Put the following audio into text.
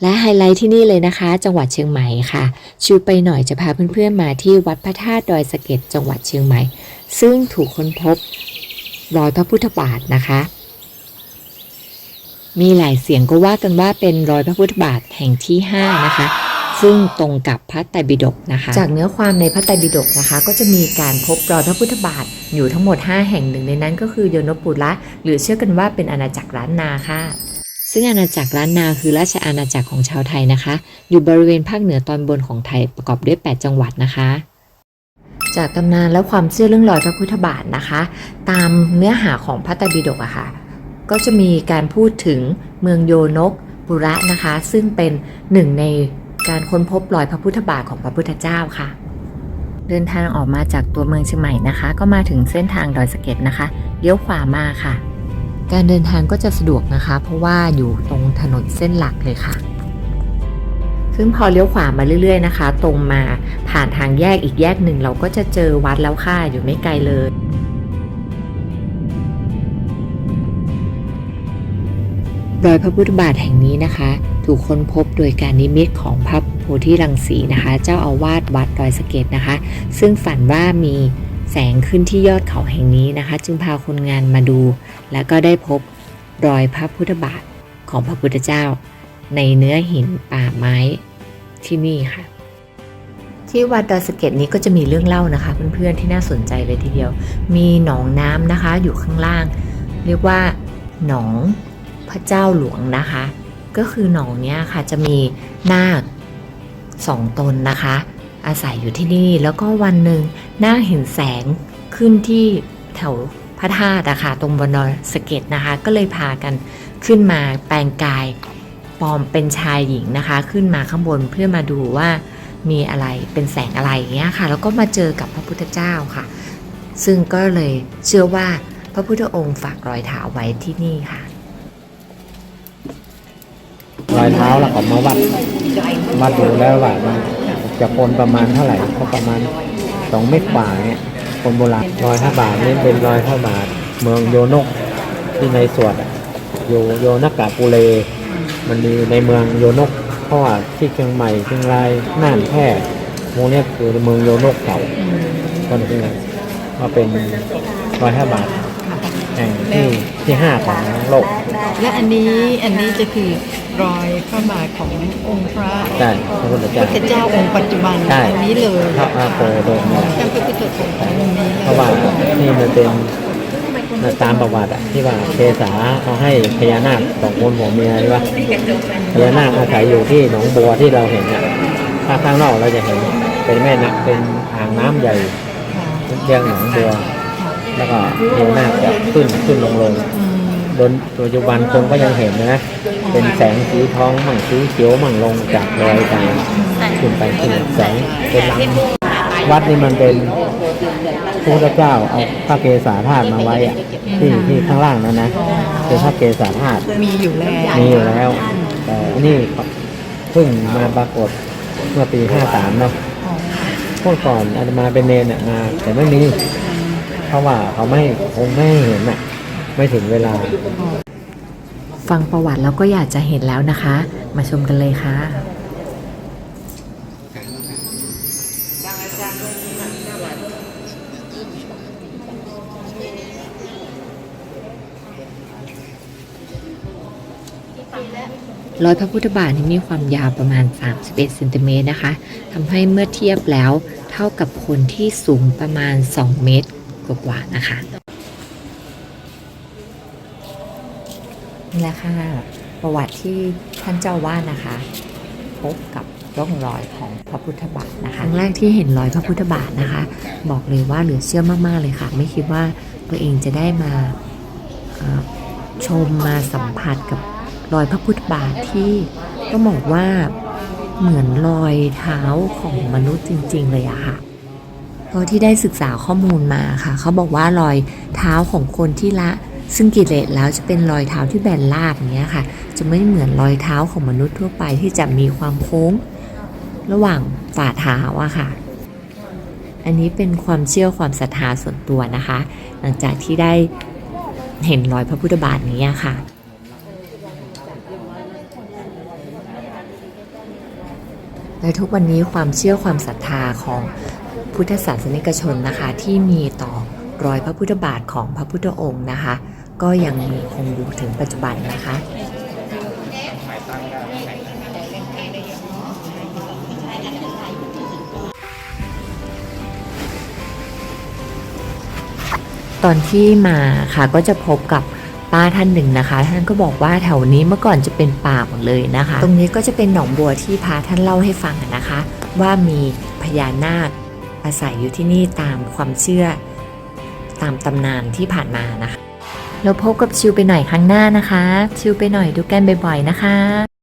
และไฮไลท์ที่นี่เลยนะคะ จังหวัดเชียงใหม่ค่ะ ชูไปหน่อยจะพาเพื่อนๆมาที่วัดพระธาตุดอยสะเก็ดจังหวัดเชียงใหม่ ซึ่งถูกค้นพบรอยพระพุทธบาทนะคะ มีหลายเสียงก็ว่ากันว่าเป็นรอยพระพุทธบาทแห่งที่ 5 นะคะ ซึ่งตรงกับพระไตรปิฎกนะคะ จากเนื้อความในพระไตรปิฎกนะคะ ก็จะมีการพบรอยพระพุทธบาทอยู่ทั้งหมด 5 แห่งหนึ่งในนั้นก็คือโยนปุระหรือเชื่อกันว่าเป็นอาณาจักรล้านนาค่ะ ซึ่งอาณาจักรล้านนาคือราชอาณาจักรของชาวไทยนะคะ อยู่บริเวณภาคเหนือตอนบนของไทยประกอบด้วย 8 จังหวัดนะคะ จากตำนานและความเชื่อเรื่องรอยพระพุทธบาทนะคะ ตามเนื้อหาของพระไตรปิฎกอะค่ะ ก็จะมีการพูดถึงเมืองโยนกปุระนะคะ ซึ่งเป็นหนึ่งในการค้นพบรอยพระพุทธบาทของพระพุทธเจ้าค่ะ เดินทางออกมาจากตัวเมืองเชียงใหม่นะคะ ก็มาถึงเส้นทางดอยสะเก็ดนะคะเลี้ยวขวามาค่ะ การเดินทางก็จะสะดวกนะคะ เพราะว่าอยู่ตรงถนนเส้นหลักเลยค่ะซึ่งพอเลี้ยวขวามาเรื่อยๆนะคะ ตรงมาผ่านทางแยกอีกแยกหนึ่งเราก็จะเจอวัดแล้วค่ะอยู่ไม่ไกลเลย รอยพระพุทธบาทแห่งนี้นะคะ ถูกค้นพบโดยการนิมิตของพระโพธิรังสีนะคะ เจ้าอาวาสวัดดอยสะเก็ดนะคะ ซึ่งฝันว่ามี แสงขึ้นที่ยอดเขาแห่งนี้นะคะ จึงพาคนงานมาดู แล้วก็ได้พบรอยพระพุทธบาทของพระพุทธเจ้า ในเนื้อหินป่าไม้ที่นี่ค่ะ ที่วัดดอยสะเก็ดนี้ก็จะมีเรื่องเล่านะคะ เพื่อนๆที่น่าสนใจเลยทีเดียว มีหนองน้ำนะคะอยู่ข้างล่าง เรียกว่าหนองพระเจ้าหลวงนะคะ ก็คือหนองเนี้ยค่ะจะมีนาคสองตนนะคะ อาศัยอยู่ที่นี่แล้วก็วันหนึ่ง นาเห็นแสงขึ้นที่แถวพระธาตุอะค่ะตรงบนดอยสะเก็ดนะคะ ก็เลยพากันขึ้นมาแปลงกายปลอมเป็นชายหญิงนะคะ ขึ้นมาข้างบนเพื่อมาดูว่ามีอะไรเป็นแสงอะไรอย่างเงี้ยค่ะแล้วก็มาเจอกับพระพุทธเจ้าค่ะ ซึ่งก็เลยเชื่อว่าพระพุทธองค์ฝากรอยเท้าไว้ที่นี่ค่ะ รอยเท้าแล้วก็มาวัดวัดดูแล้วว่ามันจะคนประมาณเท่าไหร่ก็ประมาณ สองเมตรกว่าเนี่ยคนโบราณรอยพระบาทนี่เป็นรอยพระบาท เมืองโยนกที่ในสวดอะโยโยนกกะปูเล มันมีในเมืองโยนกเพราะว่าที่เชียงใหม่เชียงรายน่านแพร่โมงเนี้ยคือเมืองโยนกเก่าก็คือว่าเป็นรอยพระบาท แห่งที่ที่ห้าของโลก และอันนี้อันนี้จะคือรอยพระบาทขององค์พระใช่พระพุทธพุเจ้าทธเจ้าองค์ปัจจุบันใช่อันนี้เลยพระอาโปโดมเนี่ยท่านพระพุทธองค์องค์นี้เพราะว่านี่มันเป็นตามประวัติอะที่ว่าเทสาเขาให้พญานาคสองคนหัวเมียใช่ปะพญานาคอาศัยอยู่ที่หนองบัวที่เราเห็นอะถ้าข้างนอกเราจะเห็นเป็นแม่น้ำเป็นอ่างน้ำใหญ่ค่ะเรียกหนองบัว แล้วก็พญานาคจะขึ้นขึ้นลงลงอืมโดนปัจจุบันคนก็ยังเห็นนะ เป็นแสงสีทองมั่งสีเขียวมั่งลงจากรอยตาขึ้นไปขึ้นมาแสงเป็นลำวัดนี่มันเป็นพระพุทธเจ้าเอาพระเกศาธาตุมาไว้อะที่ที่ข้างล่างนั้นนะเป็นพระเกศาธาตุมีอยู่แล้วมีอยู่แล้วแต่อันนี่เพิ่งมาปรากฏเมื่อปีห้าสามเนาะพวกก่อนอาตมาเป็นเนนอะมาแต่ไม่มีเพ ราะว่าเขาไม่คงไม่เห็นอะไม่ถึงเวลา ฟังประวัติแล้วก็อยากจะเห็นแล้วนะคะ มาชมกันเลยค่ะ รอยพระพุทธบาทนี่มีความยาวประมาณ 31เซนติเมตรนะคะทำให้เมื่อเทียบแล้วเท่ากับคนที่สูงประมาณ 2 เมตร กว่าๆนะคะนี่แหละค่ะประวัติที่ท่านเจ้าว่านะคะ พบกับร่องรอยของพระพุทธบาทนะคะครั้งแรกที่เห็นรอยพระพุทธบาทนะคะ บอกเลยว่าเหลือเชื่อมากๆเลยค่ะ ไม่คิดว่าตัวเองจะได้มาชมมาสัมผัสกับรอยพระพุทธบาทที่ก็บอกว่าเหมือนรอยเท้าของมนุษย์จริง ๆ เลยอะค่ะ พราะที่ได้ศึกษาข้อมูลมาค่ะ เขาบอกว่ารอยเท้าของคนที่ละ ซึ่งกิเลสแล้วจะเป็นรอยเท้าที่แบนราบอย่างเงี้ยค่ะ จะไม่เหมือนรอยเท้าของมนุษย์ทั่วไปที่จะมีความโค้ง ระหว่างฝ่าเท้าอะค่ะ อันนี้เป็นความเชื่อความศรัทธาส่วนตัวนะคะ หลังจากที่ได้เห็นรอยพระพุทธบาทนี้ค่ะและทุกวันนี้ความเชื่อความศรัทธาของ พุทธศาสนิกชนนะคะที่มีต่อรอยพระพุทธบาทของพระพุทธองค์นะคะ ก็ยังมีคงอยู่ถึงปัจจุบันนะคะตอนที่มาค่ะก็จะพบกับป้าท่านหนึ่งนะคะ ท่านก็บอกว่าแถวนี้เมื่อก่อนจะเป็นป่าหมดเลยนะคะ ตรงนี้ก็จะเป็นหนองบัวที่พาท่านเล่าให้ฟังนะคะ ว่ามีพญานาค อาศัยอยู่ที่นี่ตามความเชื่อตามตำนานที่ผ่านมานะคะ เราพบกับชิวไปหน่อยครั้งหน้านะคะ ชิวไปหน่อยดูกันบ่อยๆนะคะ